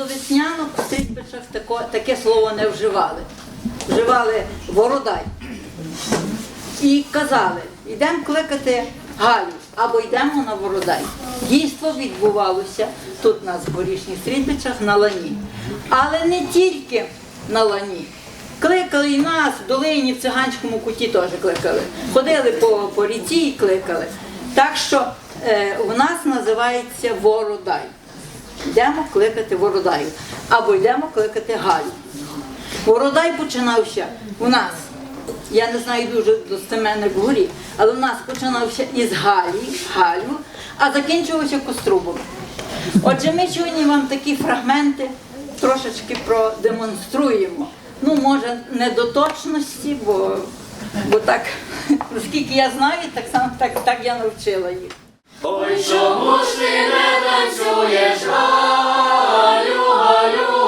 до веснянок в Стрітбичах тако, таке слово не вживали. Вживали вородай. І казали, йдемо кликати Галю або йдемо на Вородай. Дійство відбувалося тут на Зборішніх Стрітбичах на лані. Але не тільки на лані. Кликали і нас в долині, в циганському куті теж кликали. Ходили по, по ріці і кликали. Так що е, у нас називається Вородай. Йдемо кликати Вородаю. Або йдемо кликати Галю. Вородай починався у нас. Я не знаю дуже достеменно в горі, але у нас починався із Галі, Галю, а закінчувався Кострубом. Отже, ми сьогодні вам такі фрагменти трошечки продемонструємо. Ну, може, не до точності, бо, бо так, наскільки я знаю, так само так, так я навчила їх. Ой, чому ж ти не танцюєш, Галю, Галю,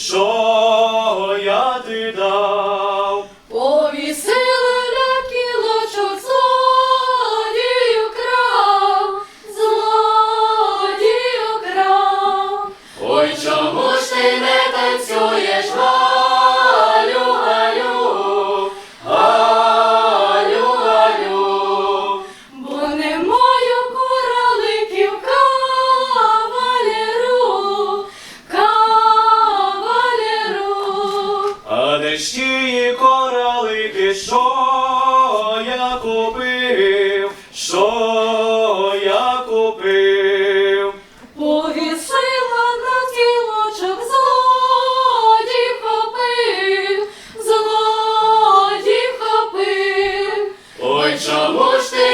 Show чому ж ти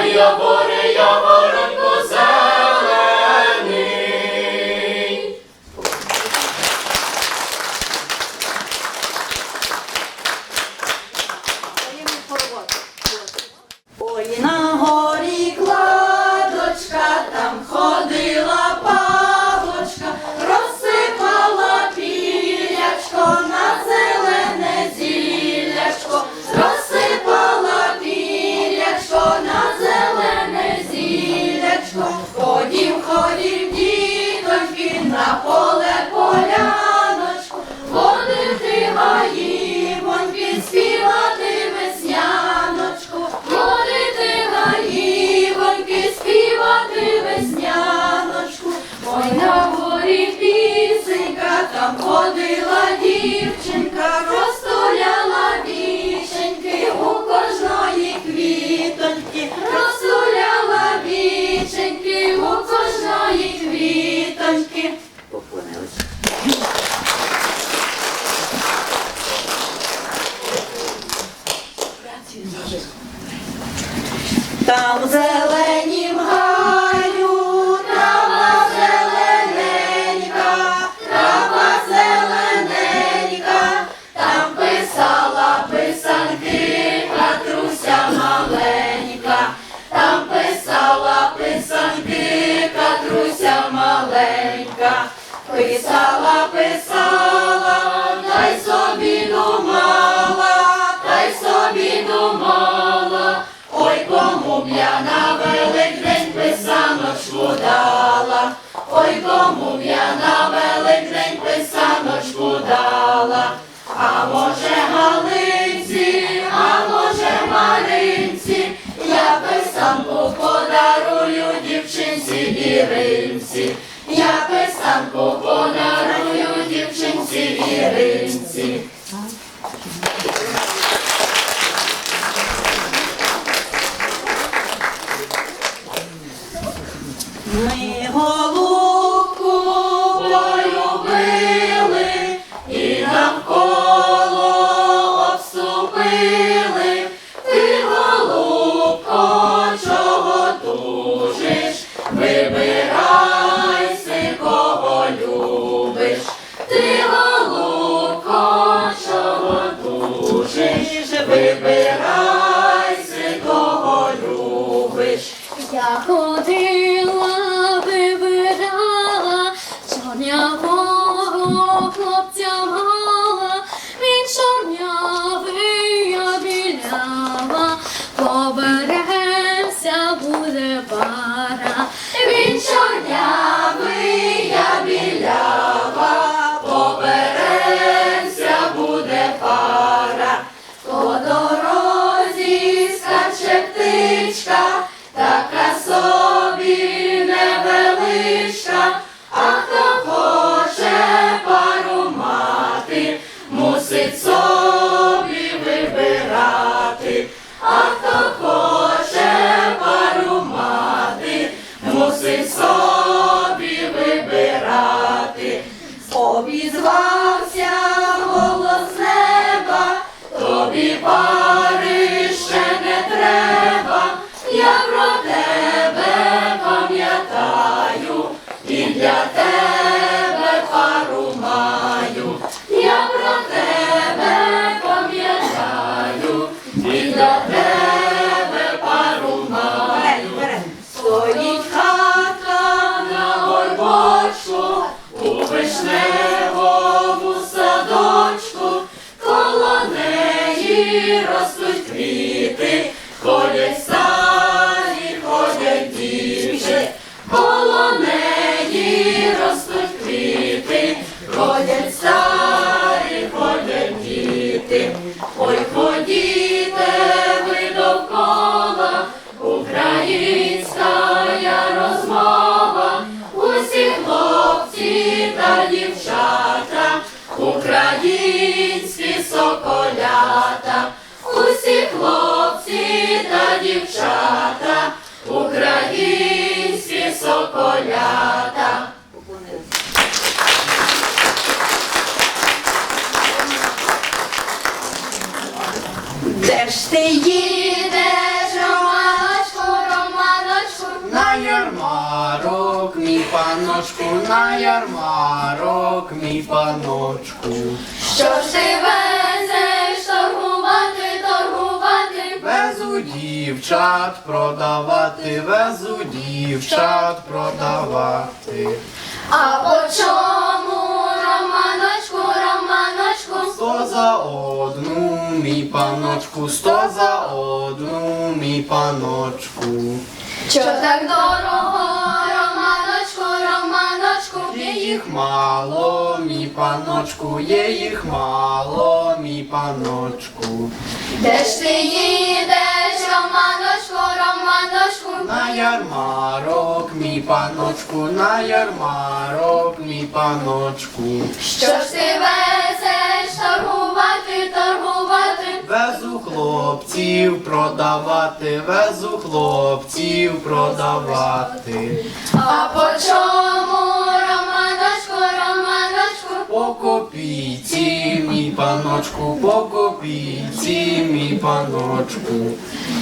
ой, я яворонько там ходила дівчинка, мій паночку. що ж ти везеш торгувати, торгувати? Везу дівчат продавати, везу дівчат продавати. А по чому, Романочку, Романочку? Сто за одну, мій паночку, сто за одну, мій паночку. Що так дорого, їх мало, мій паночку, є їх мало, мій паночку. Де ж ти їдеш, Романочку, Романочку? На ярмарок, мій паночку, на ярмарок, мій паночку. Що ж ти везеш торгувати, торгувати? Везу хлопців продавати, везу хлопців продавати. А по чому, копійці, мій паночку, по копійці, мій паночку.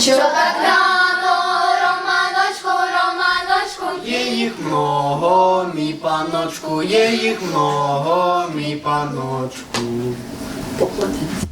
Що так рано, Романочку, Романочку? Є їх много, мій паночку, є їх много, мій паночку. Скачу,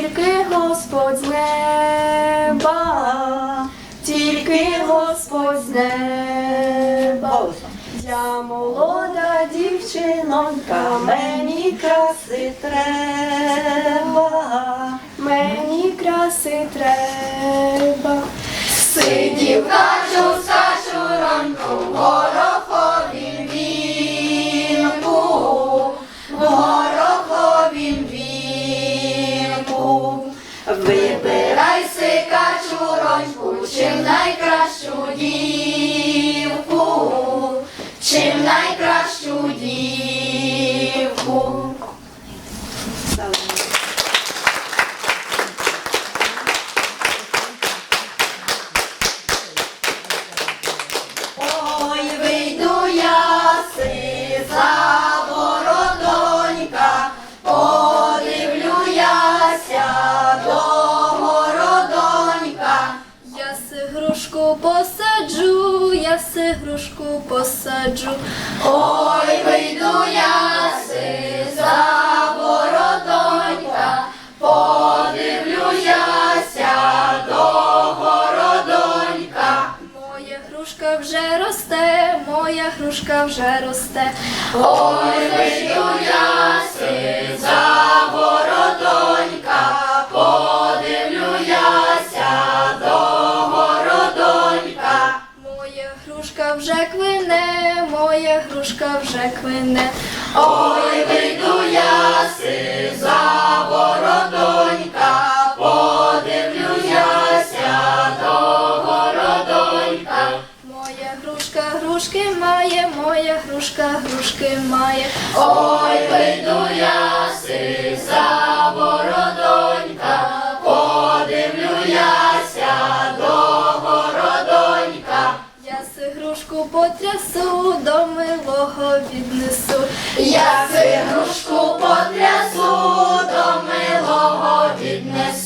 тільки Господь з неба, тільки Господь з неба. Я молода дівчинонька, мені краси треба, мені краси треба. Сидів качу, скачу роньку, в Вибирай сика качуроньку, чим найкращу дівку, чим найкращу дівку. посаджу. Ой, вийду я за городонька, подивлюся до городонька. Моя грушка вже росте, моя грушка вже росте. Ой, вийду я за городонька, квине. Ой, вийду я си за бородонька, подивлюся до бородонька. Моя грушка грушки має, моя грушка грушки має. Ой, вийду потрясу, до милого віднесу. Я цигрушку потрясу, до милого віднесу.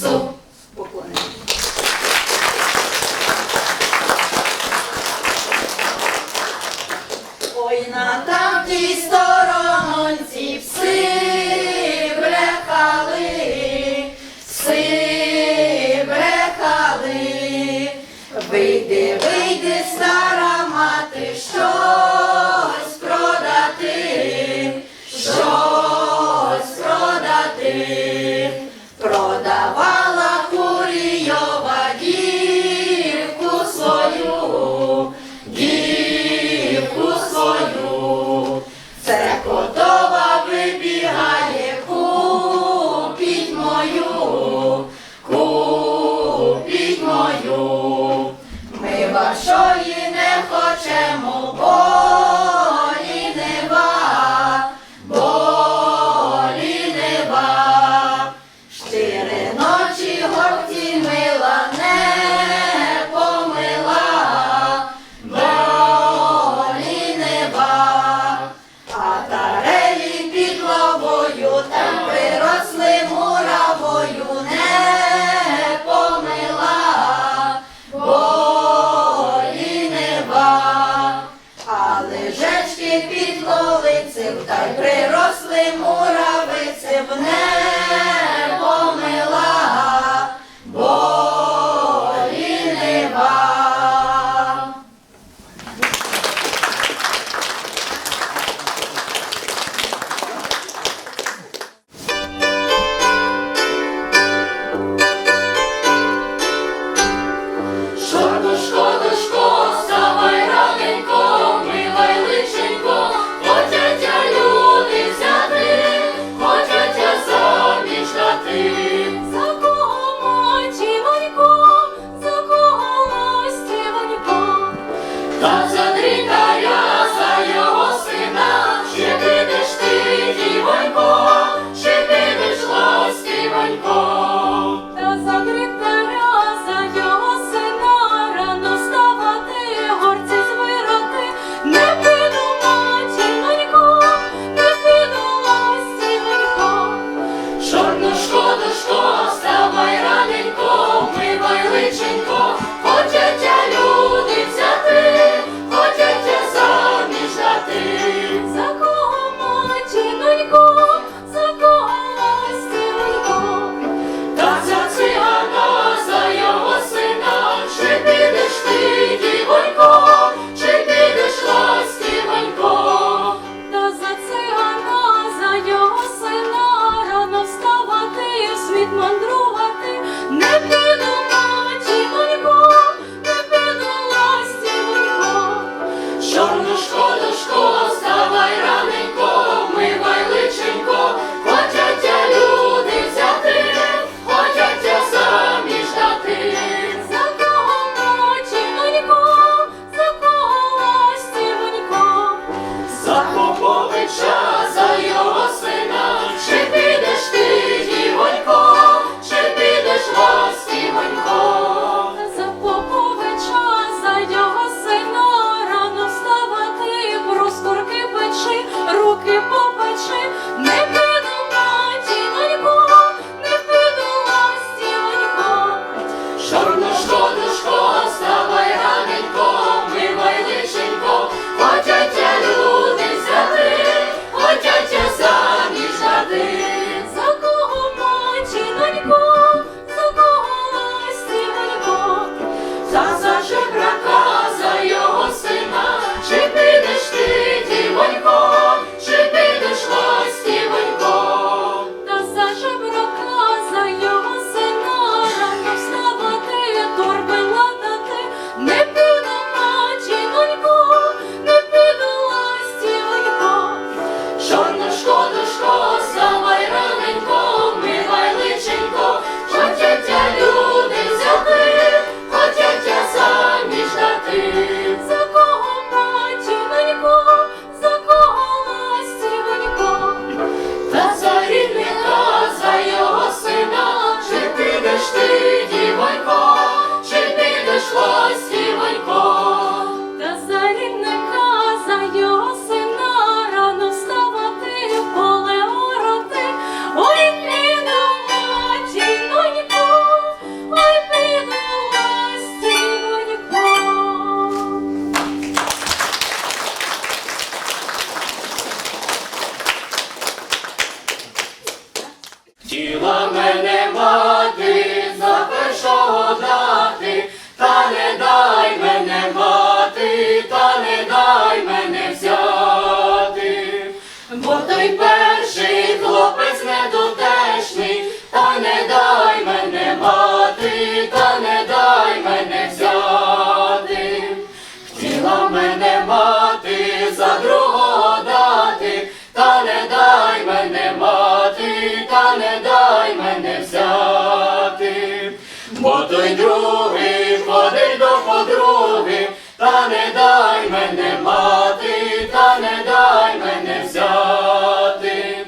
Не дай мене взяти, бо той другий ходить до подруги, та не дай мене мати, та не дай мене взяти.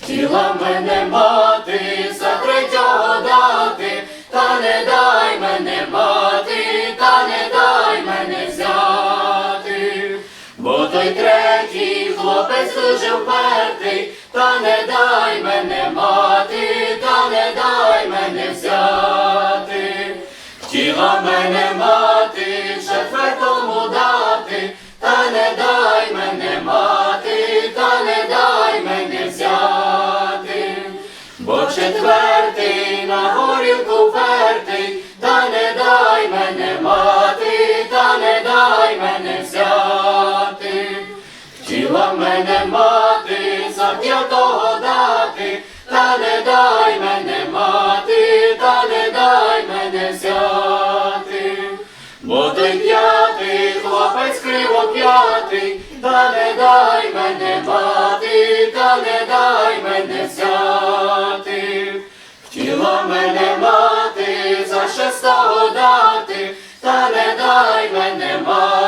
Хотіла мене мати за третього дати, та не дай хлопець дуже впертий, та не дай мене мати, та не дай мене взяти. Хотіла мене мати четвертому дати, та не дай мене мати, та не дай мене взяти, бо четвертий мати за п'ятого дати, та не дай мене мати, та не дай мене взяти, бо той п'ятий хлопець криво п'ятий, та не дай мене мати, та не дай мене взяти. Хотіла мене мати за шестого дати, та не дай мене мати,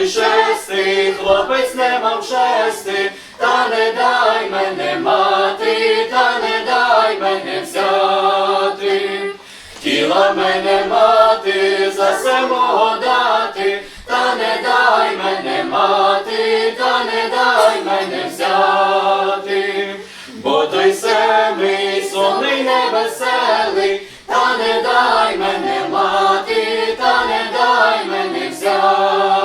бо той шестий хлопець не мав шести, та не дай мене мати, та не дай мене взяти. Хотіла мене мати за семого дати, та не дай мене мати, та не дай мене взяти, бо той семий сонний невеселий, та не дай мене мати, та не дай мене взяти.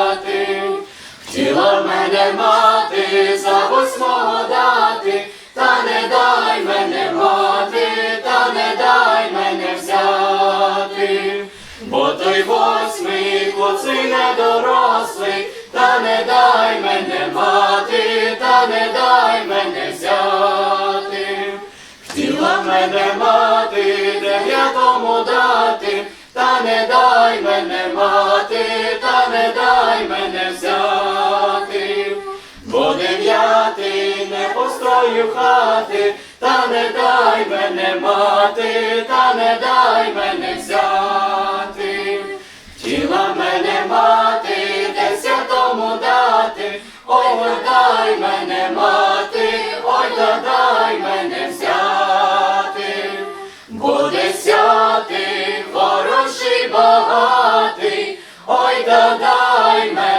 Мати за восьмого дати, та не дай мене мати, та не дай мене взяти, бо той восьмий хлопцей недорослий, та не дай мене мати, та не дай мене взяти. Хотіла мене мати, дев'ятому дати, та не дай мене мати, та не не хати, та не дай мене мати, та не дай мене взяти. Хотіла мене мати, десятому дати, ой, дай мене мати, ой, та дай мене взяти, бо десятий хороший багатий, ой, та дай мене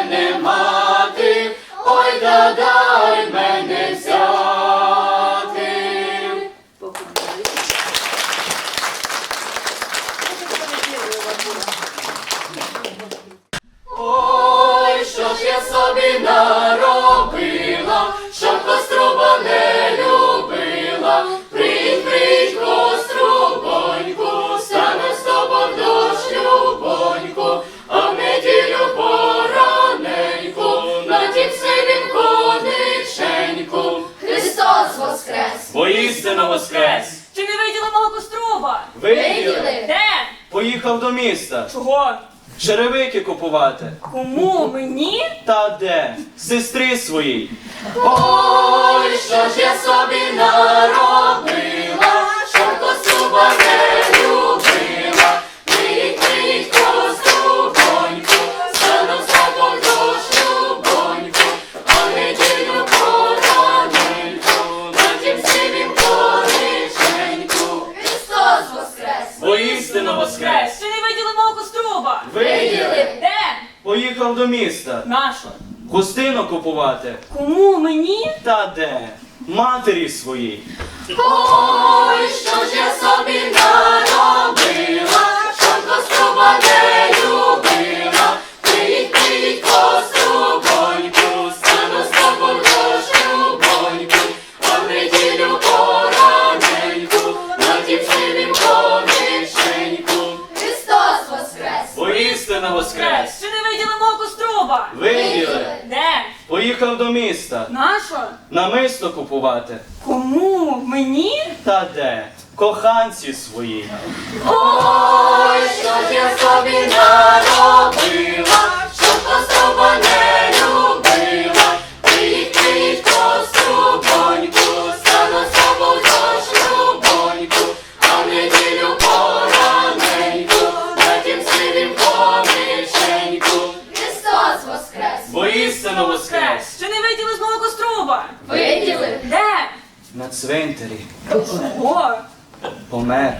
міста. Чого? Черевики купувати. Кому? Мені? Та де? Сестри своїй. Ой, що ж я собі наробила, Поїхав до міста. Нащо? Хустину купувати. Кому? Мені? Та де? Матері своїй. Ой, що ж я собі наробила, що коструба не любила, Що? Виділи. Де? Поїхав до міста. Нащо? Намисто купувати. Кому? Мені? Та де? Коханці свої. Ой, що я собі наробила, що просто не любила. 我。我没。